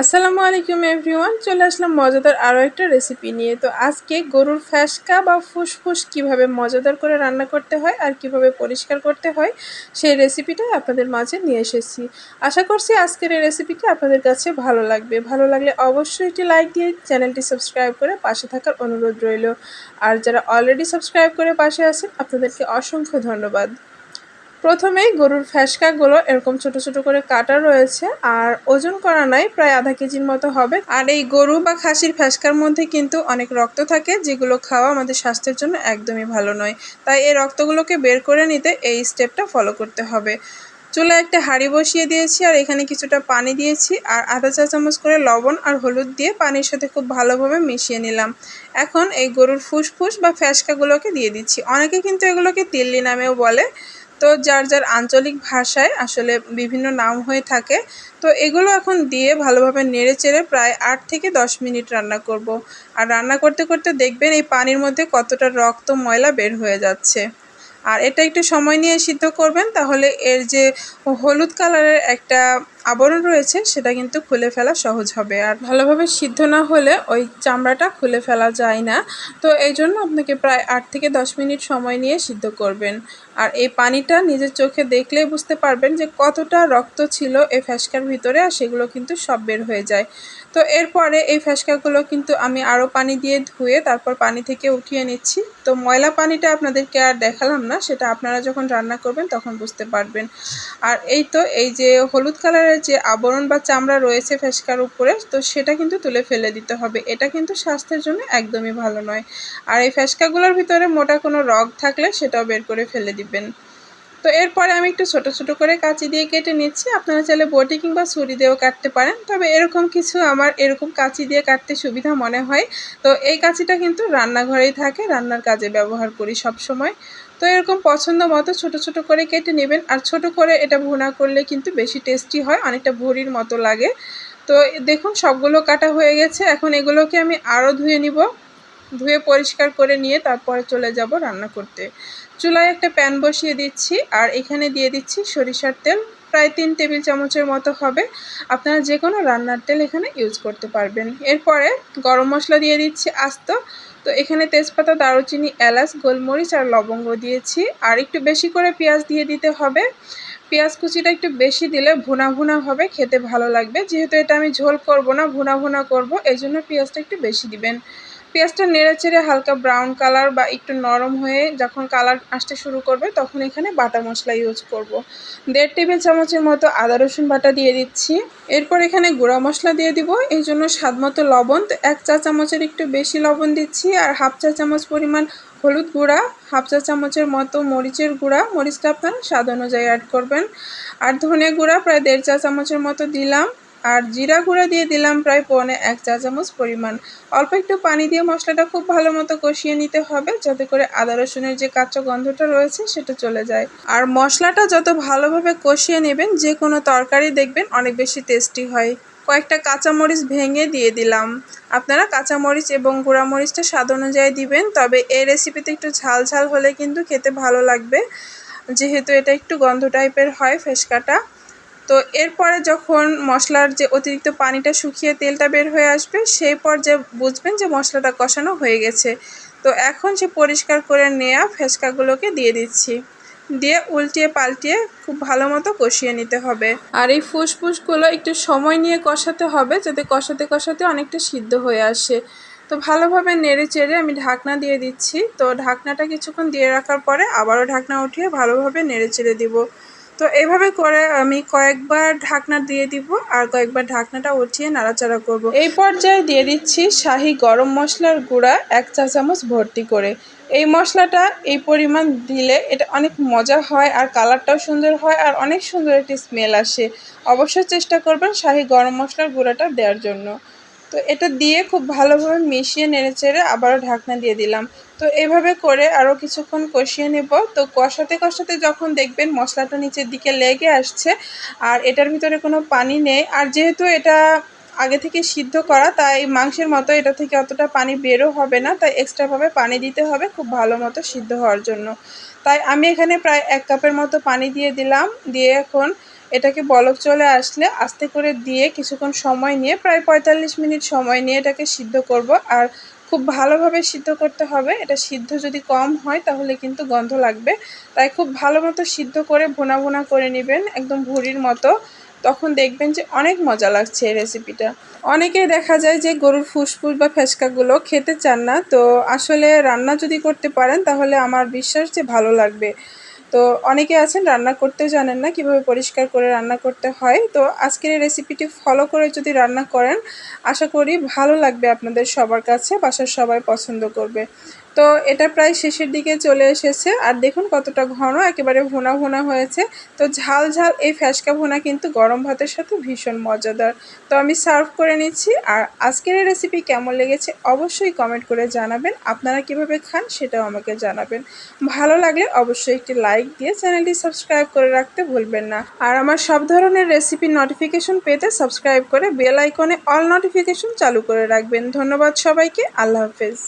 আসসালামু আলাইকুম এভরিওয়ান, চলে আসলাম মজাদার আরও একটা রেসিপি নিয়ে। তো আজকে গরুর ফ্যাসকা বা ফুসফুস কীভাবে মজাদার করে রান্না করতে হয় আর কীভাবে পরিষ্কার করতে হয়, সেই রেসিপিটাই আপনাদের মাঝে নিয়ে এসেছি। আশা করছি আজকের এই রেসিপিটি আপনাদের কাছে ভালো লাগবে। ভালো লাগলে অবশ্যই একটি লাইক দিয়ে চ্যানেলটি সাবস্ক্রাইব করে পাশে থাকার অনুরোধ রইল। আর যারা অলরেডি সাবস্ক্রাইব করে পাশে আছেন, আপনাদেরকে অসংখ্য ধন্যবাদ। প্রথমেই গরুর ফ্যাসকাগুলো এরকম ছোট ছোট করে কাটা রয়েছে আর ওজন করা নাই, প্রায় আধা কেজির মতো হবে। আর এই গরু বা খাসির ফ্যাসকার মধ্যে কিন্তু অনেক রক্ত থাকে, যেগুলো খাওয়া আমাদের স্বাস্থ্যের জন্য একদমই ভালো নয়। তাই এই রক্তগুলোকে বের করে নিতে এই স্টেপটা ফলো করতে হবে। চুলায় একটা হাঁড়ি বসিয়ে দিয়েছি আর এখানে কিছুটা পানি দিয়েছি আর আধা চা চামচ করে লবণ আর হলুদ দিয়ে পানির সাথে খুব ভালোভাবে মিশিয়ে নিলাম। এখন এই গরুর ফুসফুস বা ফ্যাসকাগুলোকে দিয়ে দিচ্ছি। অনেকে কিন্তু এগুলোকে তিল্লি নামেও বলে। তো যার যার আঞ্চলিক ভাষায় আসলে বিভিন্ন নাম হয়ে থাকে, তো এগুলো এখন দিয়ে ভালোভাবে নেড়ে চেড়ে প্রায় আট থেকে দশ মিনিট রান্না করব। আর রান্না করতে করতে দেখবেন এই পানির মধ্যে কতটা রক্ত ময়লা বের হয়ে যাচ্ছে আর এটা একটু সময় নিয়ে সিদ্ধ করবেন, তাহলে এর যে হলুদ কালারের একটা আবরণ রয়েছে, সেটা কিন্তু খুলে ফেলা সহজ হবে। আর ভালোভাবে সিদ্ধ না হলে ওই চামড়াটা খুলে ফেলা যায় না। তো এই জন্য আপনাকে প্রায় আট থেকে দশ মিনিট সময় নিয়ে সিদ্ধ করবেন। আর এই পানিটা নিজের চোখে দেখলেই বুঝতে পারবেন যে কতটা রক্ত ছিল এই ফ্যাসকার ভিতরে, আর সেগুলো কিন্তু সব বের হয়ে যায়। তো এরপরে এই ফ্যাসকাগুলো কিন্তু আমি আরও পানি দিয়ে ধুয়ে তারপর পানি থেকে উঠিয়ে নিচ্ছি। তো ময়লা পানিটা আপনাদেরকে আর দেখালাম না, সেটা আপনারা যখন রান্না করবেন তখন বুঝতে পারবেন। আর এই তো, এই যে হলুদ কালারের যে আবরণ বা চামড়া রয়েছে ফেসকার উপরে, তো সেটা কিন্তু তুলে ফেলে দিতে হবে। এটা কিন্তু স্বাস্থ্যের জন্য একদমই ভালো নয়। আর এই ফেসকাগুলোর ভিতরে মোটা কোনো রগ থাকলে সেটাও বের করে ফেলে দিবেন। তো এরপরে আমি একটু ছোট ছোট করে কাঁচি দিয়ে কেটে নিচ্ছি। আপনারা চাইলে বটি কিংবা ছুরি দিয়েও কাটতে পারেন। তবে এরকম কিছু আমার এরকম কাঁচি দিয়ে কাটতে সুবিধা মনে হয়। তো এই কাঁচিটা কিন্তু রান্নাঘরেই থাকে, রান্নার কাজে ব্যবহার করি সব সময়। তো এরকম পছন্দ মতো ছোট ছোট করে কেটে নেবেন। আর ছোট করে এটা ভুনা করলে কিন্তু বেশি টেস্টি হয়, অনেকটা ভুড়ির মতো লাগে। তো দেখুন, সবগুলো কাটা হয়ে গেছে। এখন এগুলোকে আমি আরও ধুয়ে নিব। ধুয়ে পরিষ্কার করে নিয়ে তারপরে চলে যাব রান্না করতে। চুলায় একটা প্যান বসিয়ে দিচ্ছি আর এখানে দিয়ে দিচ্ছি সরিষার তেল। প্রায় তিন টেবিল চামচের মতো হবে। আপনারা যে কোনো রান্নার তেল এখানে ইউজ করতে পারবেন। এরপরে গরম মশলা দিয়ে দিচ্ছি আস্ত। তো এখানে তেজপাতা, দারুচিনি, এলাচ, গোলমরিচ আর লবঙ্গ দিয়েছি। আর একটু বেশি করে পেঁয়াজ দিয়ে দিতে হবে। পেঁয়াজ কুচিটা একটু বেশি দিলে ভুনা ভুনা হবে, খেতে ভালো লাগবে। যেহেতু এটা আমি ঝোল করব না, ভুনা ভুনা করব এই জন্য পেঁয়াজটা একটু বেশি দিবেন। পেঁয়াজটা নেড়ে চেড়ে হালকা ব্রাউন কালার বা একটু নরম হয়ে যখন কালার আসতে শুরু করবে, তখন এখানে বাটা মশলা ইউজ করব। দেড় টেবিল চামচের মতো আদা রসুন বাটা দিয়ে দিচ্ছি। এরপর এখানে গুঁড়া মশলা দিয়ে দিব। এই জন্য স্বাদ মতো লবণ তো এক চা চামচের একটু বেশি লবণ দিচ্ছি আর হাফ চা চামচ পরিমাণ হলুদ গুঁড়া, হাফ চা চামচের মতো মরিচের গুঁড়া, মরিচটা আপনারা স্বাদ অনুযায়ী অ্যাড করবেন। আর ধনে গুঁড়া প্রায় দেড় চা চামচের মতো দিলাম। আর জিরা গুঁড়া দিয়ে দিলাম প্রায় পৌনে এক চা চামচ পরিমাণ। অল্প একটু পানি দিয়ে মশলাটা খুব ভালো মতো কষিয়ে নিতে হবে, যাতে করে আদা রসুনের যে কাঁচা গন্ধটা রয়েছে সেটা চলে যায়। আর মশলাটা যত ভালোভাবে কষিয়ে নেবেন, যে কোনো তরকারি দেখবেন অনেক বেশি টেস্টি হয়। কয়েকটা কাঁচামরিচ ভেঙে দিয়ে দিলাম। আপনারা কাঁচামরিচ এবং গুঁড়ামরিচটা স্বাদ অনুযায়ী দিবেন, তবে এই রেসিপিতে একটু ঝাল ঝাল হলে কিন্তু খেতে ভালো লাগবে। যেহেতু এটা একটু গন্ধ টাইপের হয় ফেসকাটা। তো এরপরে যখন মশলার যে অতিরিক্ত পানিটা শুকিয়ে তেলটা বের হয়ে আসবে, সেই পর্যায়ে বুঝবেন যে মশলাটা কষানো হয়ে গেছে। তো এখন সে পরিষ্কার করে নেওয়া ফেসকাগুলোকে দিয়ে দিচ্ছি। দিয়ে উল্টিয়ে পাল্টিয়ে খুব ভালো মতো কষিয়ে নিতে হবে। আর এই ফুসফুসগুলো একটু সময় নিয়ে কষাতে হবে, যাতে কষাতে কষাতে অনেকটা সিদ্ধ হয়ে আসে। তো ভালোভাবে নেড়ে চেড়ে আমি ঢাকনা দিয়ে দিচ্ছি। তো ঢাকনাটা কিছুক্ষণ দিয়ে রাখার পরে আবারও ঢাকনা উঠিয়ে ভালোভাবে নেড়ে চেড়ে দিব। তো এভাবে করে আমি কয়েকবার ঢাকনা দিয়ে দিব আর কয়েকবার ঢাকনাটা উঠিয়ে নাড়াচাড়া করব। এই পর্যায়ে দিয়ে দিচ্ছি শাহি গরম মশলার গুঁড়া এক চা চামচ ভর্তি করে। এই মশলাটা এই পরিমাণ দিলে এটা অনেক মজা হয় আর কালারটাও সুন্দর হয় আর অনেক সুন্দর একটি স্মেল আসে। অবশ্যই চেষ্টা করবেন শাহি গরম মশলার গুঁড়াটা দেওয়ার জন্য। তো এটা দিয়ে খুব ভালোভাবে মিশিয়ে নেড়ে চেড়ে আবারও ঢাকনা দিয়ে দিলাম। তো এভাবে করে আরও কিছুক্ষণ কষিয়ে নেব। তো কষাতে কষাতে যখন দেখবেন মশলাটা নিচের দিকে লেগে আসছে আর এটার ভিতরে কোনো পানি নেই, আর যেহেতু এটা আগে থেকে সিদ্ধ করা, তাই মাংসের মতো এটা থেকে অতটা পানি বেরও হবে না, তাই এক্সট্রাভাবে পানি দিতে হবে খুব ভালো মতো সিদ্ধ হওয়ার জন্য। তাই আমি এখানে প্রায় এক কাপের মতো পানি দিয়ে দিলাম, দিয়ে এখন এটাকে বলক চলে আসলে আস্তে করে দিয়ে কিছুক্ষণ সময় নিয়ে প্রায় পঁয়তাল্লিশ মিনিট সময় নিয়ে এটাকে সিদ্ধ করব। আর খুব ভালোভাবে সিদ্ধ করতে হবে। এটা সিদ্ধ যদি কম হয় তাহলে কিন্তু গন্ধ লাগবে। তাই খুব ভালো মতো সিদ্ধ করে ভোনা ভোনা করে নেবেন একদম ভুড়ির মতো। তখন দেখবেন যে অনেক মজা লাগছে এই রেসিপিটা অনেকেই দেখা যায় যে গরুর ফুসফুস বা ফেসকাগুলো খেতে চান না। তো আসলে রান্না যদি করতে পারেন তাহলে আমার বিশ্বাস যে ভালো লাগবে। তো অনেকে আছেন রান্না করতেও জানেন না কীভাবে পরিষ্কার করে রান্না করতে হয়। তো আজকের এই রেসিপিটি ফলো করে যদি রান্না করেন, আশা করি ভালো লাগবে আপনাদের সবার কাছে, বাসার সবাই পছন্দ করবে। তো এটা প্রায় শেষের দিকে চলে এসেছে। আর দেখুন কতটা ঘন, একেবারে ভুনা ভোনা হয়েছে। তো ঝাল ঝাল এই ফ্যাসকা ভোনা কিন্তু গরম ভাতের সাথে ভীষণ মজাদার। তো আমি সার্ভ করে নিচ্ছি। আর আজকের এই রেসিপি কেমন লেগেছে অবশ্যই কমেন্ট করে জানাবেন। আপনারা কীভাবে খান সেটাও আমাকে জানাবেন। ভালো লাগলে অবশ্যই একটি লাইক দিয়ে চ্যানেলটি সাবস্ক্রাইব করে রাখতে ভুলবেন না। আর আমার সব ধরনের রেসিপির নোটিফিকেশন পেতে সাবস্ক্রাইব করে বেল আইকনে অল নোটিফিকেশন চালু করে রাখবেন। ধন্যবাদ সবাইকে। আল্লাহ হাফেজ।